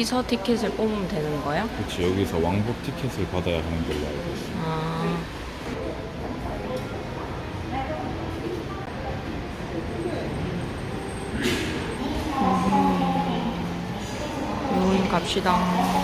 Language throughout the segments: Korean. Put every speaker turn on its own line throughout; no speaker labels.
아 여기서 티켓을 뽑으면 되는 거야?
그렇지 여기서 왕복 티켓을 받아야 하는 걸로 알고 있어.
아. 음. 요인 갑시다.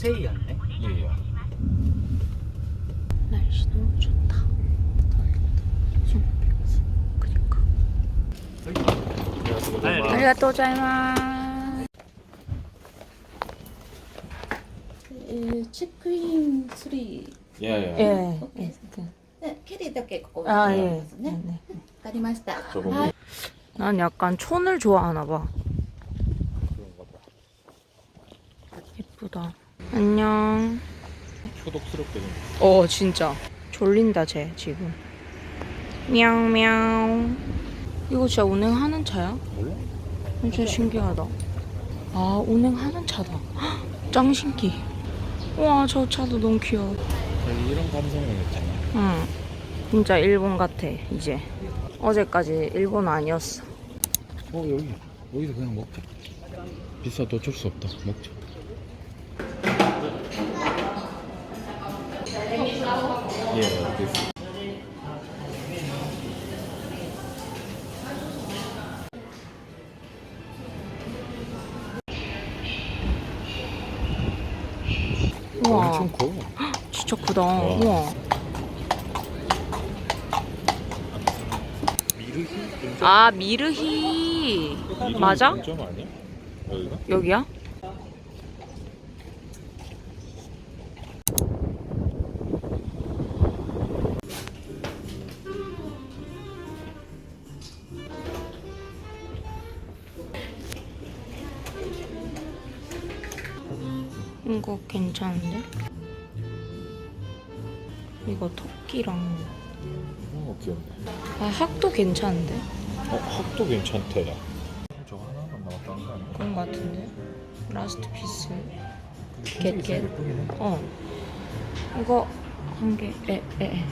세이였네.
예, 예.
날씨 너무 좋다. 그니까. 안녕하세요. 안녕하세요.
그 체크인 수리.
예, 예.
예.
오케이. 네, 네 캐리 덕에 거.
아, 예. 네.
네. 음,
가리마시다.
조금. 아.
난 약간 촌을 좋아하나 봐. 예쁘다. 안녕.
초독스럽게 좀.
어 진짜 졸린다 쟤 지금. 미야옹미야옹. 이거 진짜 운행하는 차야?
몰라?
진짜 신기하다. 아 운행하는 차다. 헉, 짱 신기. 와 저 차도 너무 귀여워.
이런 감성은 있잖아.
응. 진짜 일본 같아 이제. 어제까지 일본 아니었어.
어 여기 여기서 그냥 먹자. 비싸도 어쩔 수 없다. 먹자.
우와.
엄청 커.
진짜 크다. 우와.
미르히?
아 미르히 맞아?
점 아니야? 여기가?
여기야? 괜찮은데? 이거 토끼랑
어 귀엽네.
아 학도 괜찮은데?
어 학도 괜찮대. 야. 저거 하나만 나왔다는 거 아니야?
그런 거 같은데? 라스트 피스
근데
겟, 겟.
예쁘긴 해.
어 이거 한개 에, 에, 에.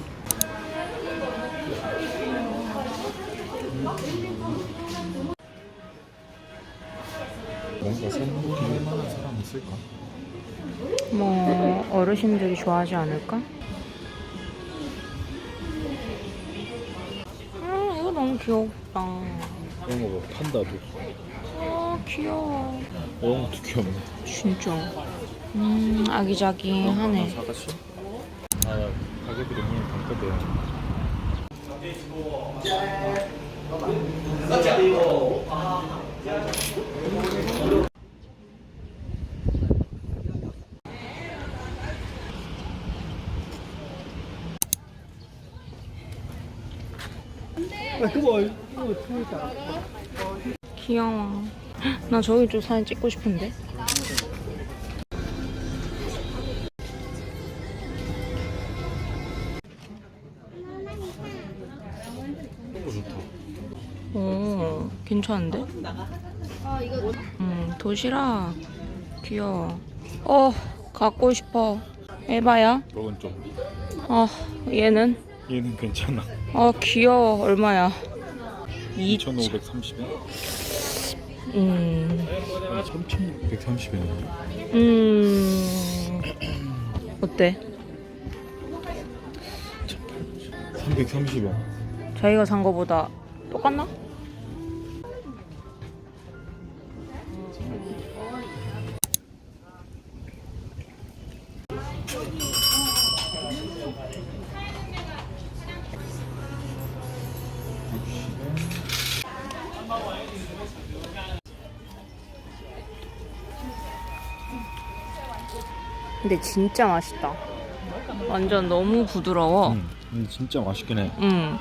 뭔가 선물할 만한 사람 있을까?
뭐 어르신들이 좋아하지 않을까? 음 이거 너무 귀엽다
이런 거 봐. 판다도.
아 귀여워
이런 것도 귀엽네.
진짜 음 아기자기하네
사갔어? 아 가게들이 문을 닫거든.
귀여워 나 저기 좀 사진 찍고 싶은데. 오 괜찮은데? 음 도시락 귀여워 어 갖고 싶어 에바야?
이건 좀.
아 얘는?
얘는 괜찮아.
아 귀여워 얼마야?
2,530원?
음,
3,630원.
음 어때?
330원.
저희가 산 거보다 똑같나? 근데 진짜 맛있다. 완전 너무 부드러워.
응. 근데 진짜 맛있긴 해.
음.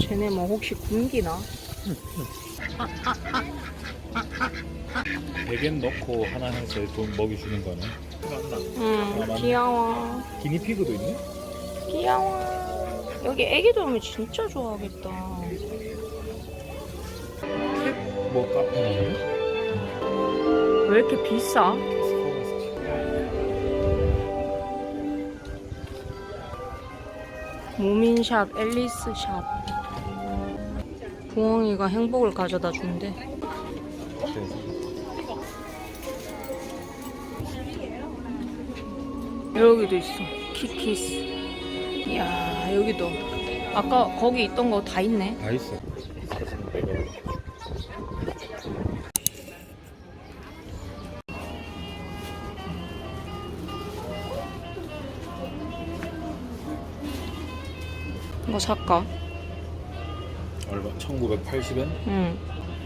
쟤네 뭐 혹시 굶기나?
베겐 넣고 하나 해서 돈 먹이 주는 거네.
응 귀여워.
기니피그도 있네?
귀여워. 여기 애기들 오면 진짜 좋아하겠다.
뭐 카페
왜 이렇게 비싸? 모민샵, 앨리스샵. 부엉이가 행복을 가져다 준대 여기도 있어 키키스 이야 여기도 아까 거기 있던 거 다 있네
다 있어.
이거 살까?
얼마? 1980엔?
응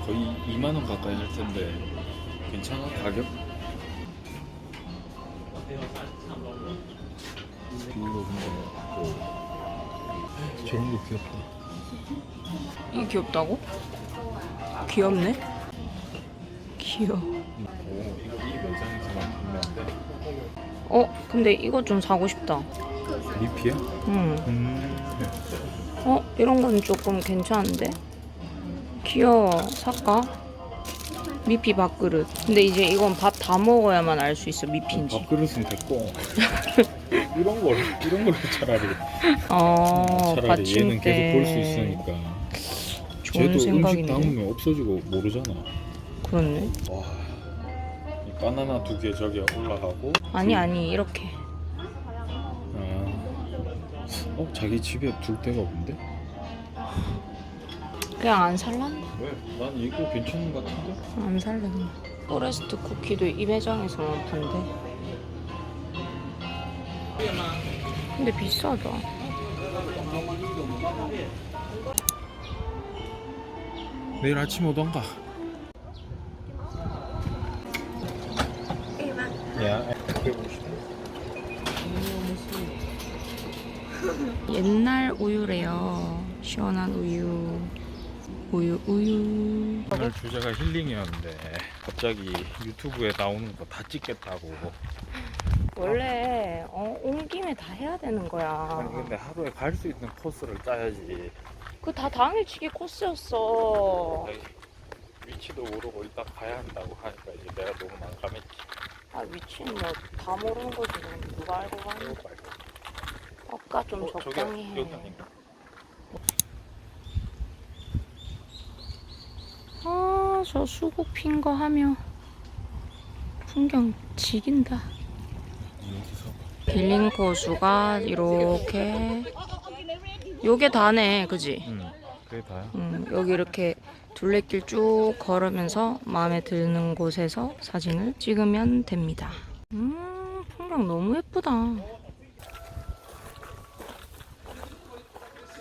거의 2만 원 가까이 할 텐데 괜찮아 가격? 이거 근데 저런 거 귀엽다.
이게 귀엽다고? 귀엽네 귀여워
오 이거 이.
어 근데 이거 좀 사고 싶다
리피야?
응
음.
어? 이런 건 조금 괜찮은데? 귀여워. 살까? 미피 밥그릇. 근데 이제 이건 밥 다 먹어야만 알 수 있어, 미피인지.
밥그릇은 됐고 이런 걸 이런 걸로 차라리
어,
차라리 얘는 계속 볼 수. 있으니까.
좋은
쟤도 음식
생각인데.
담으면 없어지고 모르잖아.
그렇네.
와. 이 바나나 두 개 저기 올라가고.
아니, 아니, 이렇게.
아. 어 자기 집에 둘 데가 없는데?
그냥 안 살란다.
왜? 난 이거 괜찮은 것 같은데?
안 그냥. 포레스트 쿠키도 이 매장에서만 판대. 근데 비싸다.
내일 아침 오던가. 야,
옛날 우유래요. 시원한 우유. 우유, 우유.
오늘 주제가 힐링이었는데 갑자기 유튜브에 나오는 거 다 찍겠다고.
원래 어, 온 김에 다 해야 되는 거야.
아니 근데 하루에 갈 수 있는 코스를 짜야지.
그 다 당일치기 코스였어.
위치도 모르고 일단 가야 한다고 하니까 이제 내가 너무 난감했지.
아 위치는 뭐 다 모르는 거지. 그럼 누가 알고 가는
이거
거
말고.
아까 좀
어, 저기
적당히 해.
여기 아닌가?
아, 저 수국 핀 거 하며 풍경 지긴다.
여기서
빌링 코수가 이렇게 요게 다네, 그지?
응 그게 다야.
음, 여기 이렇게 둘레길 쭉 걸으면서 마음에 드는 곳에서 사진을 찍으면 됩니다. 음, 풍경 너무 예쁘다.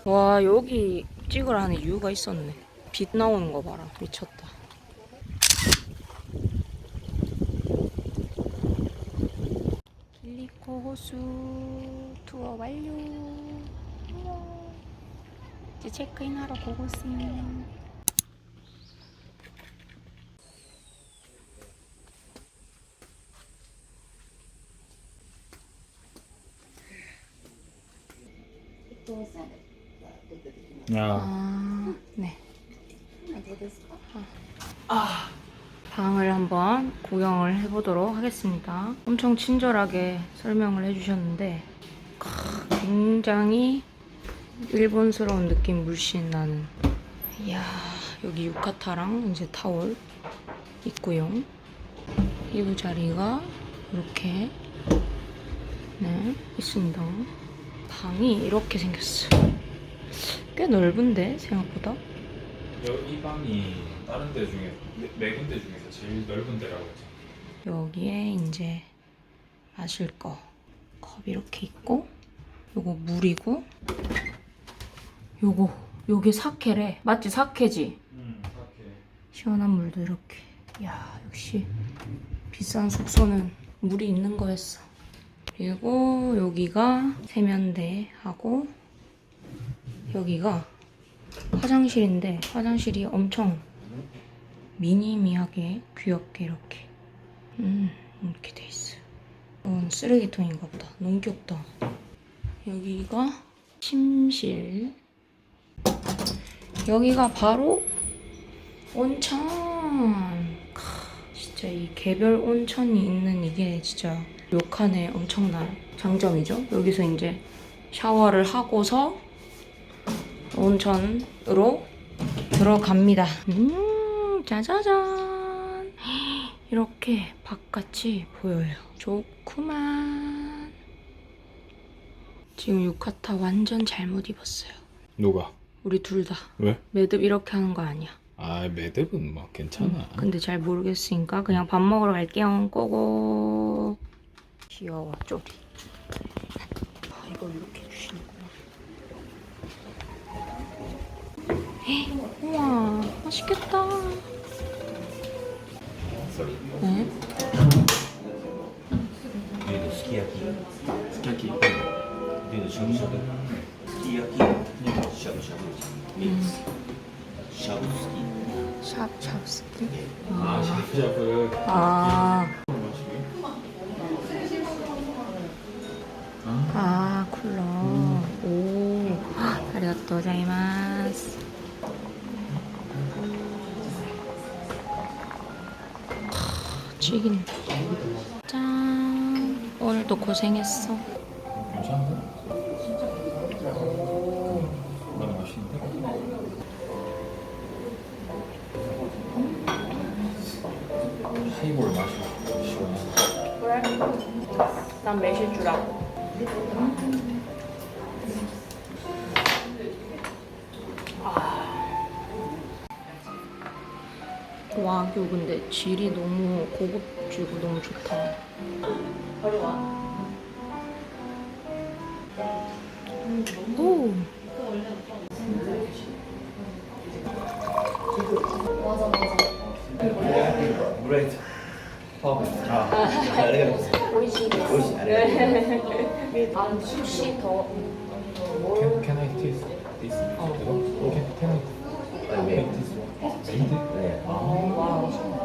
와, 여기 찍으라는 이유가 있었네. 빛 나오는 거 봐라. 미쳤다. 길리코 호수 투어 완료. 안녕. 이제 체크인 하러 보고 있음.
야,
아, 네. 아, 방을 한번 구경을 해보도록 하겠습니다. 엄청 친절하게 설명을 해주셨는데 크, 굉장히 일본스러운 느낌 물씬 나는. 이야, 여기 유카타랑 이제 타올 있고요. 이부 자리가 이렇게 네 있습니다. 방이 이렇게 생겼어. 꽤 넓은데 생각보다.
이 방이 다른 데 중에 네, 네 군데 중에서 제일 넓은 데라고 했잖아.
여기에 이제 마실 거. 컵 이렇게 있고 요거 물이고 요거 요게 사케래. 맞지? 사케지?
응, 이렇게.
시원한 물도 이렇게. 야 역시 비싼 숙소는 물이 있는 거였어. 그리고 여기가 세면대 하고 여기가 화장실인데 화장실이 엄청 미니미하게 귀엽게 이렇게 음 이렇게 돼 있어요. 이건 쓰레기통인가 보다. 너무 귀엽다. 여기가 침실. 여기가 바로 온천. 크, 진짜 이 개별 온천이 있는 이게 진짜 욕한에 엄청난 장점이죠. 여기서 이제 샤워를 하고서 온천으로 들어갑니다. 음, 짜자잔. 이렇게 바깥이 보여요. 좋구만. 지금 유카타 완전 잘못 입었어요.
누가?
우리 둘 다.
왜?
매듭 이렇게 하는 거 아니야.
아 매듭은 뭐 괜찮아.
근데 잘 모르겠으니까 그냥 밥 먹으러 갈게요. 고고. 귀여워, 쪼리. 아, 이걸 이렇게 주시는구나. 헉, 우와, 맛있겠다. 네?
위에도 스키야키,
스키야키.
위에도 샤브샤브, 스키야키, 샤브샤브, 믹스, 샤브스키.
샵, 샵스키.
아 샤브샤브.
아, 아, 죽이네. 짠. 오늘도 고생했어.
괜찮은데? 나는 맛있는데? 하이볼 맛이 시원해.
난 매실 줄알 고. 와규 근데 질이 너무 고급지고 너무 좋다. 오.
브레이드. 아, 잘해요.
오이시.
오이시.
아, 수시 더.
Can, can I taste this?
어.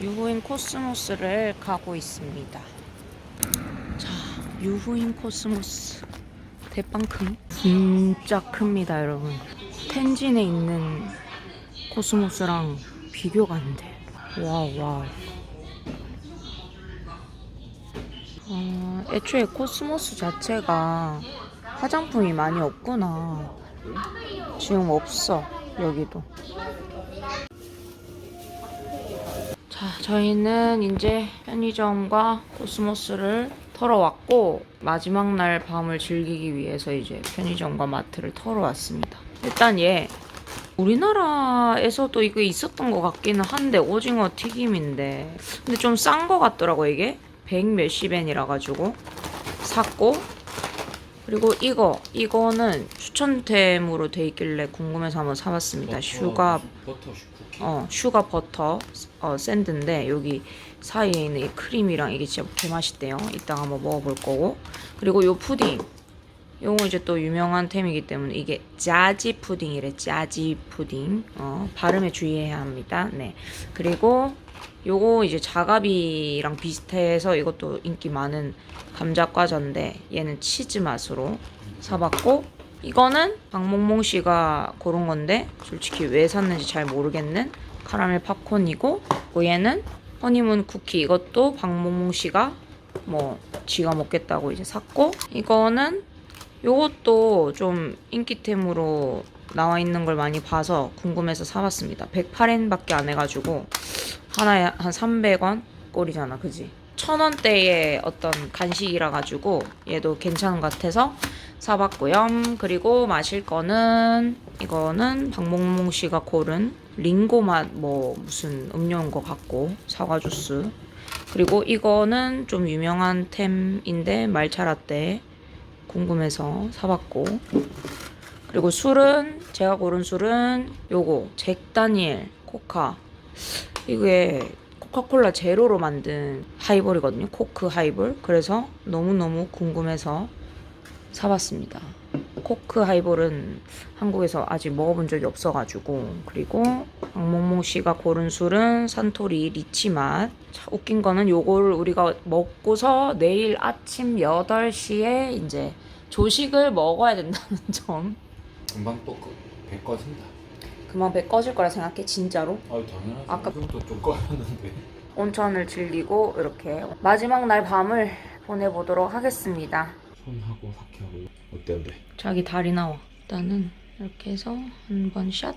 유후인 코스모스를 가고 있습니다. 자, 유후인 코스모스. 대빵 큰? 진짜 큽니다, 여러분. 텐진에 있는 코스모스랑 비교가 안 돼. 와우, 와우. 어, 애초에 코스모스 자체가 화장품이 많이 없구나. 지금 없어, 여기도. 자, 저희는 이제 편의점과 코스모스를 털어 왔고 마지막 날 밤을 즐기기 위해서 이제 편의점과 마트를 털어 왔습니다. 일단 얘 우리나라에서도 이거 있었던 것 같기는 한데 오징어 튀김인데 근데 좀 싼 것 같더라고 이게 100 몇십 엔이라 가지고 샀고 그리고 이거 이거는 추천템으로 돼 있길래 궁금해서 한번 사봤습니다. 슈가
버터 슈.
어, 슈가 버터 어, 샌드인데 여기 사이에 있는 이 크림이랑 이게 진짜 개 맛있대요. 이따가 한번 먹어볼 거고. 그리고 요 푸딩. 요거 이제 또 유명한 템이기 때문에 이게 짜지 푸딩이래. 짜지 푸딩. 어, 발음에 주의해야 합니다. 네. 그리고 요거 이제 자가비랑 비슷해서 이것도 인기 많은 감자 과자인데 얘는 치즈 맛으로 사봤고 이거는 박몽몽 씨가 고른 건데 솔직히 왜 샀는지 잘 모르겠는 카라멜 팝콘이고 그 얘는 허니문 쿠키 이것도 박몽몽 씨가 뭐 지가 먹겠다고 이제 샀고 이거는 요것도 좀 인기템으로 나와 있는 걸 많이 봐서 궁금해서 사봤습니다. 108엔밖에 안 해가지고 하나에 한 300원 꼴이잖아, 그지? 천 원대의 어떤 간식이라 가지고 얘도 괜찮은 것 같아서 사봤고요. 그리고 마실 거는 이거는 박몽몽 씨가 고른 링고 맛뭐 무슨 음료인 것 같고 사과 주스. 그리고 이거는 좀 유명한 템인데 말차 라떼 궁금해서 사봤고. 그리고 술은 제가 고른 술은 요거 잭 다니엘 코카. 이게 코카콜라 제로로 만든 하이볼이거든요. 코크 하이볼. 그래서 너무너무 궁금해서 사봤습니다 코크 하이볼은 한국에서 아직 먹어본 적이 없어가지고 그리고 박몽몽 씨가 고른 술은 산토리 리치 맛. 자, 웃긴 거는 요걸 우리가 먹고서 내일 아침 8시에 이제 조식을 먹어야 된다는 점.
금방 또배 그 꺼진다.
그만 배 꺼질 거라 생각해 진짜로.
아유 당연하지.
아까-
지금도 좀 꺼였는데.
온천을 즐기고 이렇게 마지막 날 밤을 보내보도록 하겠습니다.
손하고 사케하고 어때 어때?
자기 다리 나와. 일단은 이렇게 해서 한 번 샷.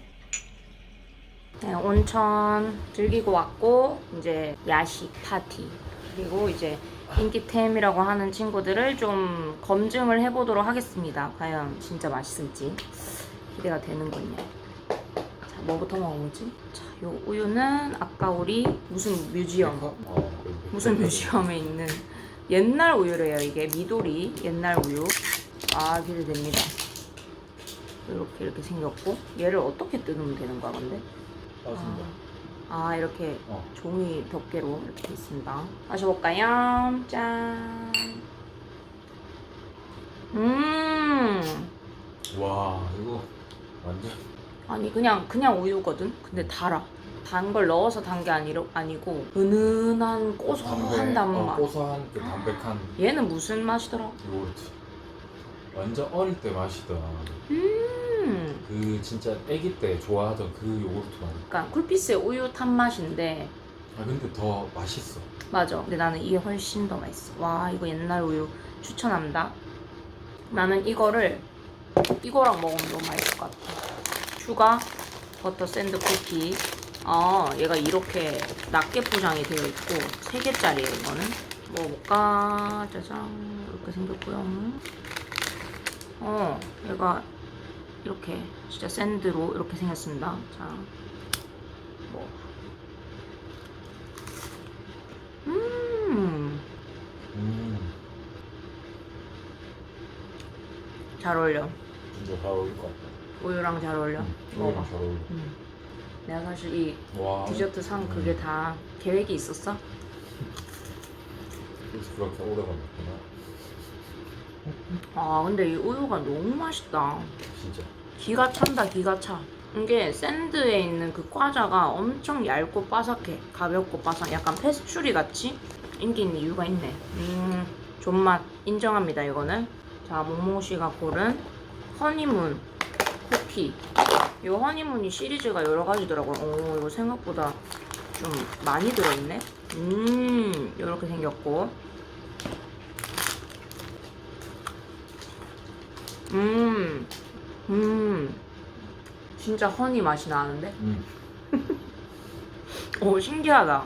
네, 온천 즐기고 왔고 이제 야식 파티 그리고 이제 인기템이라고 하는 친구들을 좀 검증을 해보도록 하겠습니다. 과연 진짜 맛있을지 기대가 되는군요. 자, 뭐부터 먹어보지? 자, 요 우유는 아까 우리 무슨 뮤지엄
어,
무슨 뮤지엄에 있는 옛날 우유래요. 이게 미도리 옛날 우유. 아 기대됩니다. 이렇게 이렇게 생겼고. 얘를 어떻게 뜯으면 되는 거야 근데?
빠진다.
아 이렇게
어.
종이 덮개로 이렇게 돼 있습니다. 마셔볼까요? 짠 음.
와 이거 완전
아니 그냥 그냥 우유거든? 근데 달아 단 걸 넣어서 단 게 아니로 아니고 은은한 고소한 단맛.
어, 고소한 그 담백한
얘는 무슨 맛이더라?
요거트. 완전 어릴 때 마시던
음.
그 진짜 아기 때 좋아하던 그 요거트 맛.
그러니까 쿨피스의 우유 탄 맛인데
아 근데 더 맛있어.
맞아. 근데 나는 이게 훨씬 더 맛있어. 와 이거 옛날 우유 추천합니다. 나는 이거를 이거랑 먹으면 너무 맛있을 것 같아. 슈가 버터 샌드 쿠키 아 얘가 이렇게 낱개 포장이 되어 있고 3개짜리예요 이거는 먹어볼까 짜잔 이렇게 생겼고요 어 얘가 이렇게 진짜 샌드로 이렇게 생겼습니다 자 뭐. 음,
음
잘 어울려.
진짜 잘 어울릴 것 같다.
우유랑 잘 어울려. 먹어봐.
이거랑 잘 어울려.
음. 내가 사실 이
와.
디저트 상 그게 다 계획이 있었어.
그래서 그렇게 오래 걸렸구나.
아, 근데 이 우유가 너무 맛있다.
진짜.
기가 찬다, 기가 차. 이게 샌드에 있는 그 과자가 엄청 얇고 바삭해. 가볍고 바삭. 약간 페스츄리 같이 인기 있는 이유가 있네. 음, 존맛 인정합니다, 이거는. 자, 모모 씨가 고른 허니문 쿠키. 이 허니문이 시리즈가 여러 가지더라고요. 오, 이거 생각보다 좀 많이 들어있네. 음, 이렇게 생겼고. 음, 음, 진짜 허니 맛이 나는데?
음.
오, 신기하다.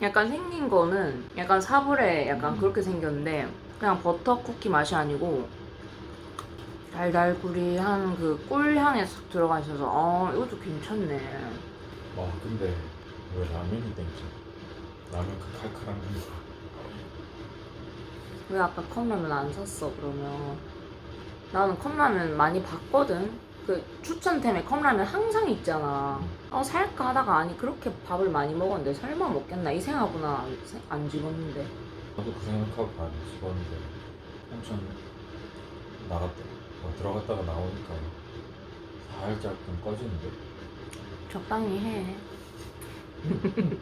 약간 생긴 거는 약간 사불에 약간 그렇게 생겼는데, 그냥 버터 쿠키 맛이 아니고, 달달구리한 그 꿀향에 싹 들어가 있어서, 어, 이것도 괜찮네.
와 근데 왜 라면이 땡겨? 라면 그 칼칼한 거.
왜 아까 컵라면 안 샀어, 그러면? 나는 컵라면 많이 봤거든? 그 추천템에 컵라면 항상 있잖아. 어, 살까 하다가 아니, 그렇게 밥을 많이 먹었는데 설마 먹겠나? 이 생각구나. 안, 생- 안 집었는데.
나도 그 생각하고 반 집었는데 엄청 나갔다. 어, 들어갔다가 나오니까 살짝 좀 꺼지는데.
적당히 해.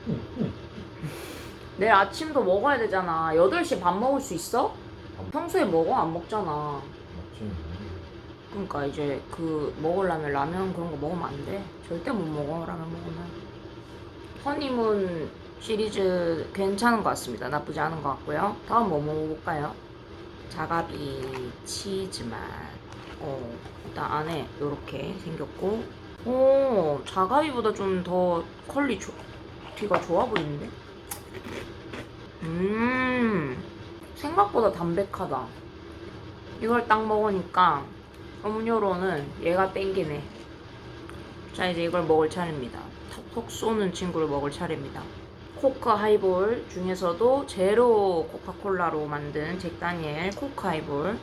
내일 아침도 먹어야 되잖아. 8시 밥 먹을 수 있어? 평소에 먹어? 안 먹잖아.
맞지?
그러니까 이제 그 먹으려면 라면 그런 거 먹으면 안 돼. 절대 못 먹어 라면 먹으면. 허니문 시리즈 괜찮은 것 같습니다. 나쁘지 않은 것 같고요. 다음 뭐 먹어볼까요? 자가비 치즈 맛. 어, 일단 안에 이렇게 생겼고. 오, 자가비보다 좀더 퀄리 조, 뒤가 좋아 보이는데? 음, 생각보다 담백하다. 이걸 딱 먹으니까 음료로는 얘가 땡기네. 자 이제 이걸 먹을 차례입니다. 첫톡 쏘는 친구를 먹을 차례입니다. 코카 하이볼 중에서도 제로 코카콜라로 만든 잭다니엘 코카 하이볼.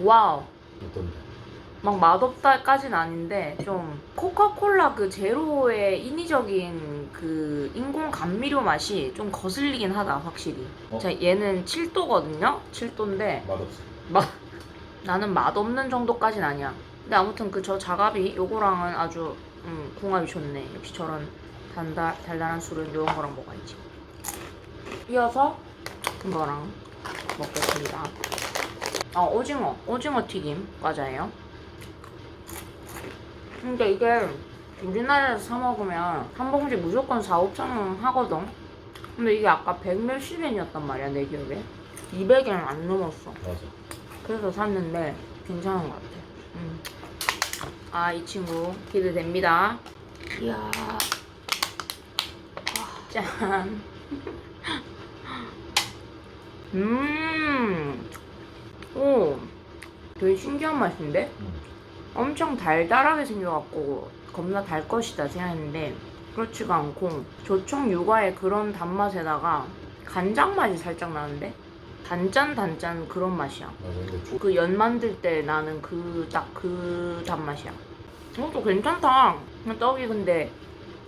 와우.
어떤데?
막 맛없다까진 아닌데 좀 코카콜라 그 제로의 인위적인 그 인공 감미료 맛이 좀 거슬리긴 하다 확실히.
어?
자 얘는 7도거든요. 7도인데
맛없어.
맛 나는 맛없는 정도까진 아니야. 근데 아무튼 그 저 자갑이 요거랑은 아주 음, 궁합이 좋네. 역시 저런 단다, 달달한 술은 이런 거랑 먹어야지. 이어서 이거랑 먹겠습니다. 아 오징어, 오징어 튀김 과자예요. 근데 이게 우리나라에서 사 먹으면 한 봉지 무조건 4, 5천 원 하거든. 근데 이게 아까 100 몇십 엔이었단 말이야 내 기억에. 200엔 안 넘었어.
맞아.
그래서 샀는데 괜찮은 것 같아. 음. 아, 이 친구 기대됩니다. 이야. 와, 짠. 음. 오. 되게 신기한 맛인데?
음.
엄청 달달하게 생겨갖고 겁나 달 것이다 생각했는데 그렇지가 않고 조청 육아의 그런 단맛에다가 간장 맛이 살짝 나는데 단짠 단짠 그런 맛이야.
맞아. 근데 조...
그 연 만들 때 나는 그 딱 그 단맛이야. 이것도 괜찮다. 떡이 근데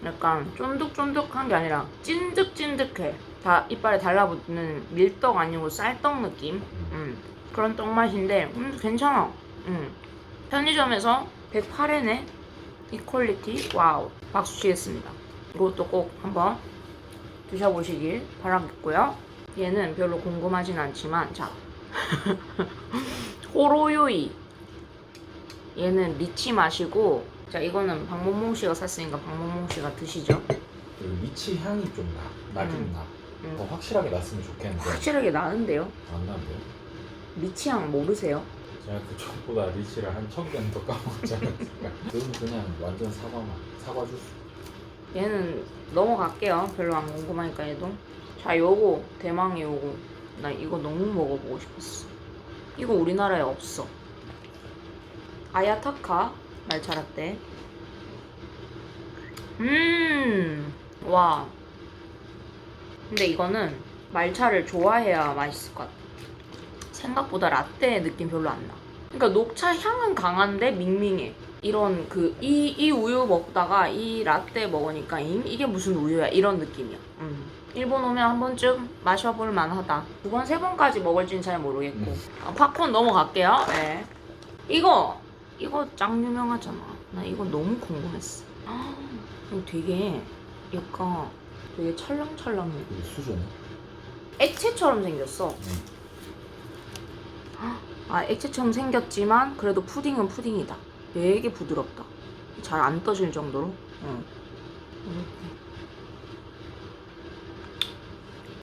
약간 쫀득쫀득한 게 아니라 찐득찐득해. 다 이빨에 달라붙는 밀떡 아니고 쌀떡 느낌. 음, 그런 떡 맛인데 음, 괜찮아. 음. 편의점에서 108엔에 이 퀄리티 와우 박수 치겠습니다. 이것도 꼭 한번 드셔보시길 바라겠고요. 얘는 별로 궁금하진 않지만 자 호로요이 얘는 리치 맛이고 자 이거는 박몽몽 씨가 샀으니까 박몽몽 씨가 드시죠
그 리치 향이 좀 나. 나긴
음.
나.
음.
더 확실하게 났으면 좋겠는데
확실하게 나는데요
안 나는데요?
리치 향 모르세요?
제가 그쪽보다 리치를 한 천 개는 더 까먹었지 않았을까? 그건 그냥 완전 사과만 사과 주스.
얘는 넘어갈게요. 별로 안 궁금하니까 얘도. 자 요거 대망의 요거. 나 이거 너무 먹어보고 싶었어. 이거 우리나라에 없어. 아야타카? 말차라떼 음 와. 근데 이거는 말차를 좋아해야 맛있을 것 같아 생각보다 라떼 느낌 별로 안 나. 그러니까 녹차 향은 강한데 밍밍해. 이런 그 이 이 우유 먹다가 이 라떼 먹으니까 잉? 이게 무슨 우유야 이런 느낌이야. 음. 일본 오면 한 번쯤 마셔볼 만하다. 두 번, 세 번까지 먹을지는 잘 모르겠고. 아, 팝콘 넘어갈게요. 네. 이거 이거 짱 유명하잖아. 나 이거 너무 궁금했어. 아, 이거 되게 약간 되게 찰랑찰랑해.
수저는?
액체처럼 생겼어. 아, 액체처럼 생겼지만 그래도 푸딩은 푸딩이다. 되게 부드럽다. 잘 안 떠질 정도로. 응. 이렇게.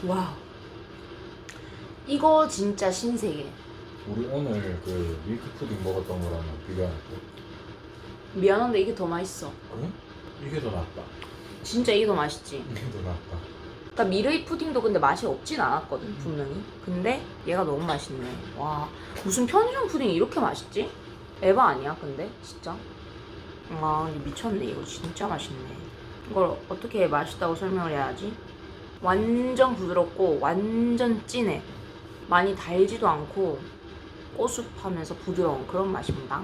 와. 이거 진짜 신세계.
우리 오늘 그 밀크 푸딩 먹었던 거랑 비교하면
미안한데 이게 더 맛있어.
그래? 이게 더 낫다.
진짜 이게 더 맛있지.
이게 더 낫다.
그러니까 미르이 푸딩도 근데 맛이 없진 않았거든 분명히. 근데 얘가 너무 맛있네. 와 무슨 편의점 푸딩이 이렇게 맛있지? 에바 아니야 근데 진짜. 아 미쳤네 이거 진짜 맛있네. 이걸 어떻게 맛있다고 설명을 해야지? 완전 부드럽고 완전 진해. 많이 달지도 않고 꼬숩하면서 부드러운 그런 맛입니다.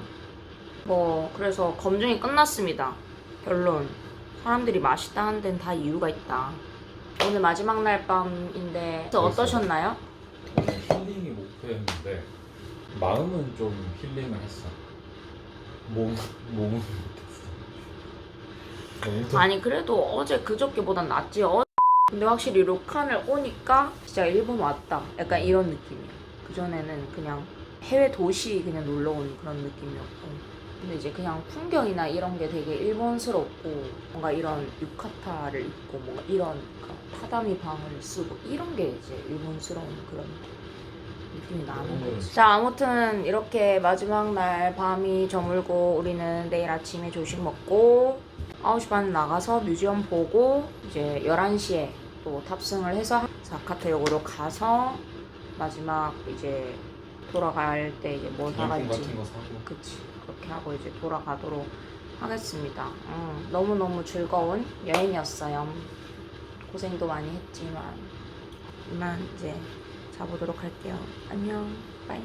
뭐 그래서 검증이 끝났습니다. 결론 사람들이 맛있다 하는 데는 다 이유가 있다. 오늘 마지막 날 밤인데 어떠셨나요?
힐링이 목표였는데 마음은 좀 힐링을 했어. 몸 몸은 못했어.
아니 그래도 어제 그저께보단 낫지. 어... 근데 확실히 록칸을 오니까 진짜 일본 왔다. 약간 이런 느낌이야. 그 전에는 그냥 해외 도시 그냥 놀러 온 그런 느낌이었고. 근데 이제 그냥 풍경이나 이런 게 되게 일본스럽고 뭔가 이런 유카타를 입고 뭔가 이런 그 타다미 방을 쓰고 이런 게 이제 일본스러운 그런 느낌이 나는 거지. 자 아무튼 이렇게 마지막 날 밤이 저물고 우리는 내일 아침에 조식 먹고 9시 반에 나가서 뮤지엄 보고 이제 11시에 또 탑승을 해서 자카타역으로 가서 마지막 이제 돌아갈 때 이제 뭘 사갈지.
같은 거 사고.
그치 그렇게 하고 이제 돌아가도록 하겠습니다. 음, 너무너무 즐거운 여행이었어요. 고생도 많이 했지만 이만 이제 자보도록 할게요. 안녕. 빠이.